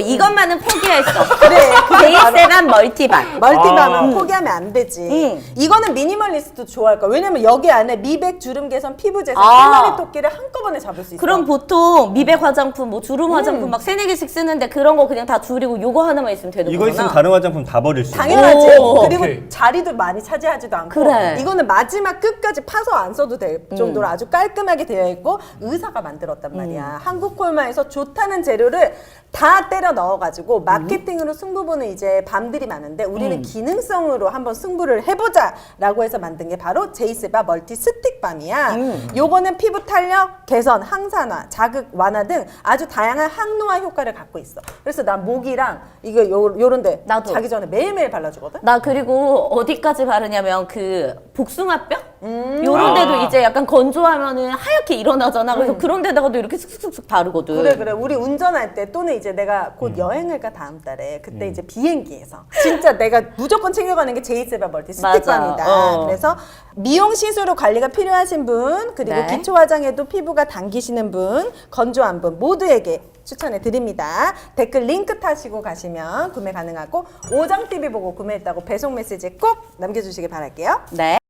이것만은 포기했어. 그래. 제이세반 멀티반. 멀티밤은 아. 포기하면 안 되지. 음. 이거는 미니멀리스트 좋아할 거야. 왜냐면 여기 안에 미백, 주름 개선, 피부 재생, 아. 세 마리 토끼를 한꺼번에 잡을 수 있어. 그럼 보통 미백 화장품, 뭐 주름 화장품 막 세네 개씩 쓰는데 그런 거 그냥 다 줄이고 요거 하나만 있으면 되는 이거 거잖아. 있으면 다른 화장품 다 버릴 수 있어. 당연하지. 오, 그리고 오케이. 자리도 많이 차지하지도 않고. 그래. 이거는 마지막 끝까지 파서 안 써도 될 음. 정도로 아주 깔끔하게 되어 있고 의사가 만들었단 말이야. 음. 한국 콜마에서 좋다는 재료를 다 때려 넣어가지고 마케팅으로 승부 보는 이제 밤들이 많은데 우리는 음. 기능성으로 한번 승부를 해보자라고 해서 만든 게 바로 제이스바 멀티 스틱 밤이야. 음. 요거는 피부 탄력, 개선, 항산화, 자극 완화 등 아주 다양한 항노화 효과를 갖고 있어. 그래서 난 목이랑 이거 요, 요런데 나도. 자기 전에 매일매일 발라주거든. 나 그리고 어디까지 바르냐면 그 복숭아뼈? 음. 요런 데도 아. 이제 약간 건조하면은 하얗게 일어나잖아. 그래서 그런 데다가도 이렇게 슥슥슥 바르거든. 그래 그래 우리 운전할 때 또는 이제 내가 곧 여행을 가 다음 달에 그때 이제 비행기에서 진짜 내가 무조건 챙겨가는 게 제이세바 멀티. 스틱밤이다 어. 그래서 미용 시술로 관리가 필요하신 분 그리고 네. 기초 화장에도 피부가 당기시는 분 건조한 분 모두에게 추천해 드립니다 댓글 링크 타시고 가시면 구매 가능하고 오정 TV 보고 구매했다고 배송 메시지 꼭 남겨주시기 바랄게요. 네.